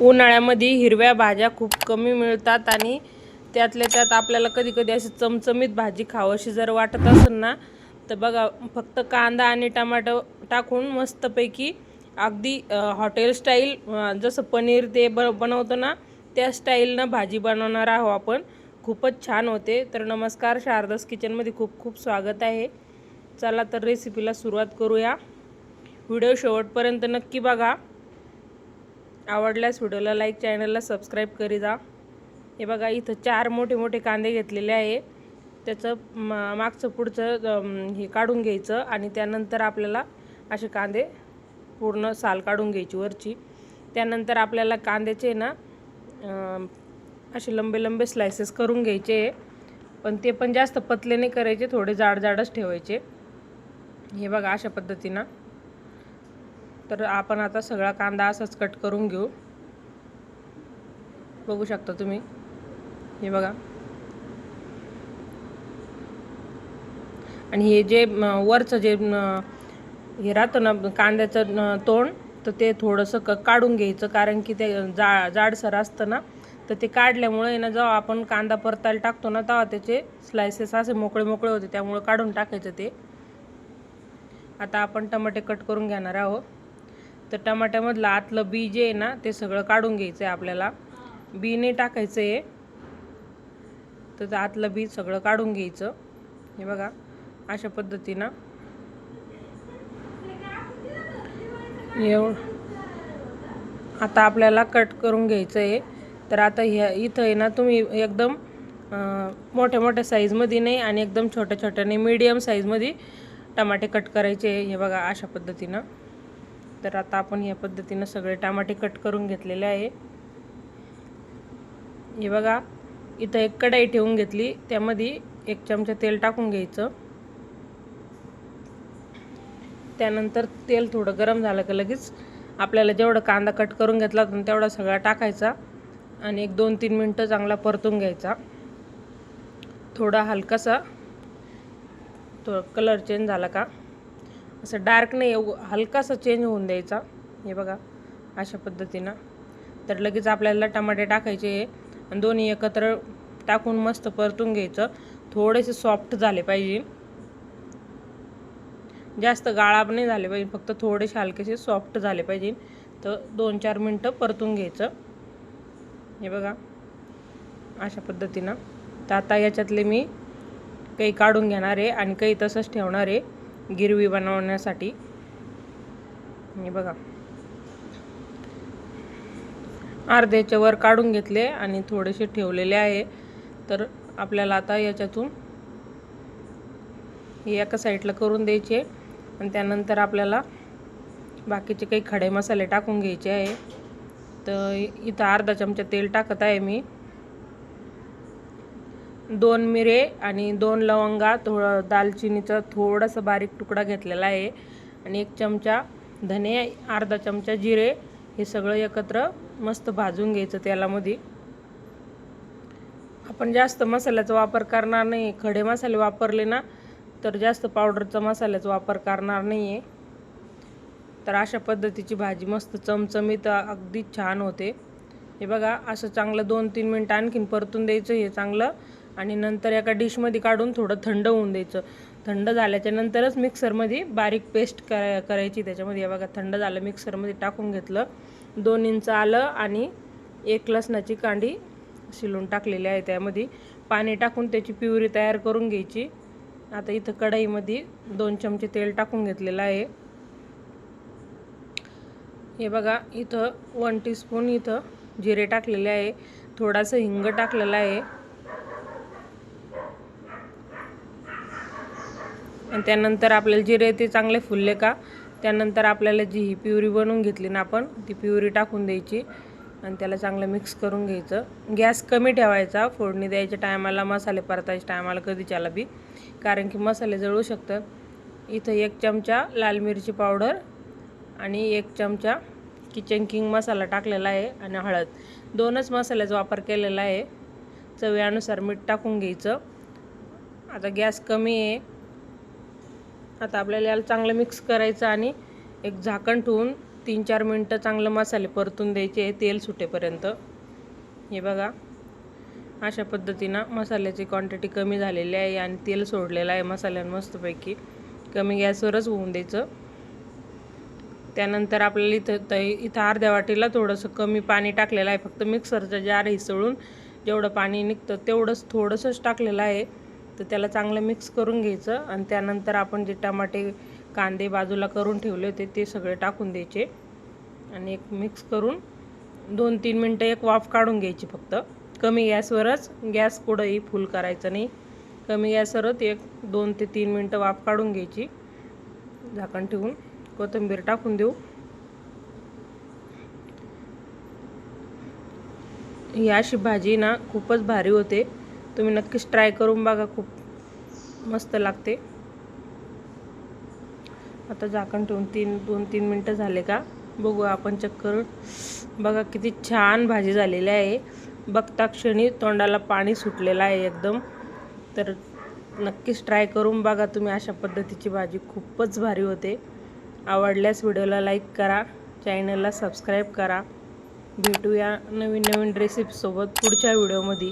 उन्हाळ्यामध्ये हिरव्या भाज्या खूप कमी मिळतात आणि त्यातल्या त्यात आपल्याला कधी कधी अशी चमचमीत भाजी खावंशी जर वाटत असेल ना तर बघा फक्त कांदा आणि टमाटो टाकून मस्तपैकी अगदी हॉटेल स्टाईल जसं पनीर ते ब बनवतो ना त्या स्टाईलनं भाजी बनवणार आहो आपण. खूपच छान होते. तर नमस्कार शारदास किचनमध्ये खूप खूप स्वागत आहे. चला तर रेसिपीला सुरुवात करूया. व्हिडिओ शेवटपर्यंत नक्की बघा. आवडल्यास व्हिडिओला लाईक चॅनलला सबस्क्राईब करी जा. हे बघा इथं चार मोठे मोठे कांदे घेतलेले आहे. त्याचं मा मागचं पुढचं हे काढून घ्यायचं आणि त्यानंतर आपल्याला असे कांदे पूर्ण साल काढून घ्यायची वरची. त्यानंतर आपल्याला कांद्याचे ना असे लंबे लंबे स्लायसेस करून घ्यायचे. पण ते पण जास्त पतले नाही करायचे थोडे जाड जाडच ठेवायचे. हे बघा अशा पद्धतीनं. तर आपण आता सगळा कांदा असाच कट करून घेऊ. बघू शकता तुम्ही. हे बघा. आणि हे जे वरचं जे हे राहतं ना कांद्याचं तोंड तर ते थोडंसं क काढून घ्यायचं. कारण की ते जा जाडसर असतं ना तर ते काढल्यामुळे ना जेव्हा आपण कांदा परतायला टाकतो ना तेव्हा त्याचे स्लायसेस असे मोकळे मोकळे होते. त्यामुळे काढून टाकायचं ते. आता आपण टमाटे कट करून घेणार आहोत. तर टमाट्यामधलं आतलं बी जे आहे ना ते सगळं काढून घ्यायचं आहे आपल्याला. बी नाही टाकायचं आहे तर आतलं बी सगळं काढून घ्यायचं. हे बघा अशा पद्धतीनं. एवढं. आता आपल्याला कट करून घ्यायचं आहे तर आता ह्या इथं आहे ना तुम्ही एकदम मोठ्या मोठ्या साईजमध्ये नाही आणि एकदम छोट्या छोट्या नाही मीडियम साईजमध्ये टमाटे कट करायचे. हे बघा अशा पद्धतीनं. तर आता आपण या पद्धतीनं सगळे टमाटे कट करून घेतलेले आहे. हे बघा इथं एक कढाई ठेवून घेतली त्यामध्ये एक चमचा तेल टाकून घ्यायचं. त्यानंतर तेल थोडं गरम झालं का लगेच आपल्याला जेवढं कांदा कट करून घेतला होता तेवढा सगळा टाकायचा आणि एक दोन तीन मिनटं चांगला परतून घ्यायचा. थोडा हलकासा तो कलर चेंज झाला का? असं डार्क नाही एव- हलकासा चेंज होऊन द्यायचा. हे बघा अशा पद्धतीनं. तर लगेच आपल्याला टमाटे टाकायचे आणि दोन्ही एकत्र टाकून मस्त परतून घ्यायचं. थोडेसे सॉफ्ट झाले पाहिजे. जास्त गाळा नाही झाले पाहिजे फक्त थोडेसे हलकेसे सॉफ्ट झाले पाहिजे. तर दोन चार मिनटं परतून घ्यायचं. हे बघा अशा पद्धतीनं. तर आता याच्यातले मी काही काढून घेणार आहे आणि काही तसंच ठेवणार आहे. गिरवी बनवण्यासाठी. हे बघा. अर्ध्याच्या वर काढून घेतले आणि थोडेसे ठेवलेले आहे. तर आपल्याला आता याच्यातून हे एका साईडला करून द्यायचे आणि त्यानंतर आपल्याला बाकीचे काही खडे मसाले टाकून घ्यायचे आहे. तर इथं अर्धा चमचा तेल टाकत आहे मी. दोन मिरे आणि दोन लवंगा थोडं दालचिनीचा थोडासा बारीक तुकडा घेतलेला आहे. आणि एक चमचा धने अर्धा चमचा जिरे हे सगळं एकत्र मस्त भाजून घ्यायचं तेलामध्ये. आपण जास्त मसाल्याचा वापर करणार नाही खडे मसाले वापरले ना तर जास्त पावडरचा मसाल्याचा वापर करणार नाही आहे तर अशा पद्धतीची भाजी मस्त चमचमीत अगदी छान होते. हे बघा असं चांगलं दोन तीन मिनटं आणखीन परतून द्यायचं हे चांगलं आणि नंतर एका डिशमध्ये काढून थोडं थंड होऊन द्यायचं. थंड झाल्याच्या नंतरच मिक्सरमध्ये बारीक पेस्ट करा करायची त्याच्यामध्ये. हे बघा थंड झालं मिक्सरमध्ये टाकून घेतलं. दोन इंच आलं आणि एक लसणाची कांडी शिलून टाकलेली आहे त्यामध्ये. पाणी टाकून त्याची प्युरी तयार करून घ्यायची. आता इथं कढईमध्ये दोन चमचे तेल टाकून घेतलेलं आहे. हे बघा इथं वन टीस्पून इथं जिरे टाकलेले आहे. थोडासा हिंग टाकलेला आहे. आणि त्यानंतर आपल्याला जिरे ते चांगले फुलले का? त्यानंतर आपल्याला जी ही प्युरी बनवून घेतली ना आपण ती प्युरी टाकून द्यायची आणि त्याला चांगलं मिक्स करून घ्यायचं. गॅस कमी ठेवायचा फोडणी द्यायच्या टायमाला मसाले परतायच्या टायमाला कधीच्याला बी. कारण की मसाले जळू शकतात. इथं एक चमचा लाल मिरची पावडर आणि एक चमचा किचन किंग मसाला टाकलेला आहे आणि हळद. दोनच मसाल्याचा वापर केलेला आहे. चवीनुसार मीठ टाकून घ्यायचं. आता गॅस कमी आहे. आता आपल्याला याला चांगलं मिक्स करायचं आणि एक झाकण ठेवून तीन चार मिनटं चांगलं मसाले परतून द्यायचे तेल सुटेपर्यंत. हे बघा. अशा पद्धतीनं मसाल्याची क्वांटिटी कमी झालेली आहे आणि तेल सोडलेलं आहे मसाल्यानं मस्तपैकी. कमी गॅसवरच होऊन द्यायचं. त्यानंतर आपल्याला इथं त इथं अर्ध्या वाटीला थोडंसं कमी पाणी टाकलेलं आहे. फक्त मिक्सरचं जार हिसळून जेवढं पाणी निघतं तेवढंच थोडंसंच टाकलेलं आहे. तर त्याला चांगलं मिक्स करून घ्यायचं आणि त्यानंतर आपण जे टमाटे कांदे बाजूला करून ठेवले होते ते सगळे टाकून द्यायचे. आणि एक मिक्स करून दोन तीन मिनटं एक वाफ काढून घ्यायची फक्त. कमी गॅसवरच गॅस कुठंही फुल करायचं नाही. कमी गॅसवरच एक दोन ते तीन मिनटं वाफ काढून घ्यायची. झाकण ठेवून कोथिंबीर टाकून देऊ. ही अशी भाजी ना खूपच भारी होते. तुम्ही नक्कीच ट्राय करून बघा खूप मस्त लागते. आता झाकण ठेवून तीन दोन तीन मिनटं झाले का? बघू आपण चेक करून बघा किती छान भाजी झालेली आहे. बघता क्षणी तोंडाला पाणी सुटलेलं आहे एकदम. तर नक्कीच ट्राय करून बघा तुम्ही. अशा पद्धतीची भाजी खूपच भारी होते. आवडल्यास व्हिडिओला लाईक करा. चॅनलला सबस्क्राईब करा. भेटूया नवीन नवीन रेसिपीसोबत पुढच्या व्हिडिओमध्ये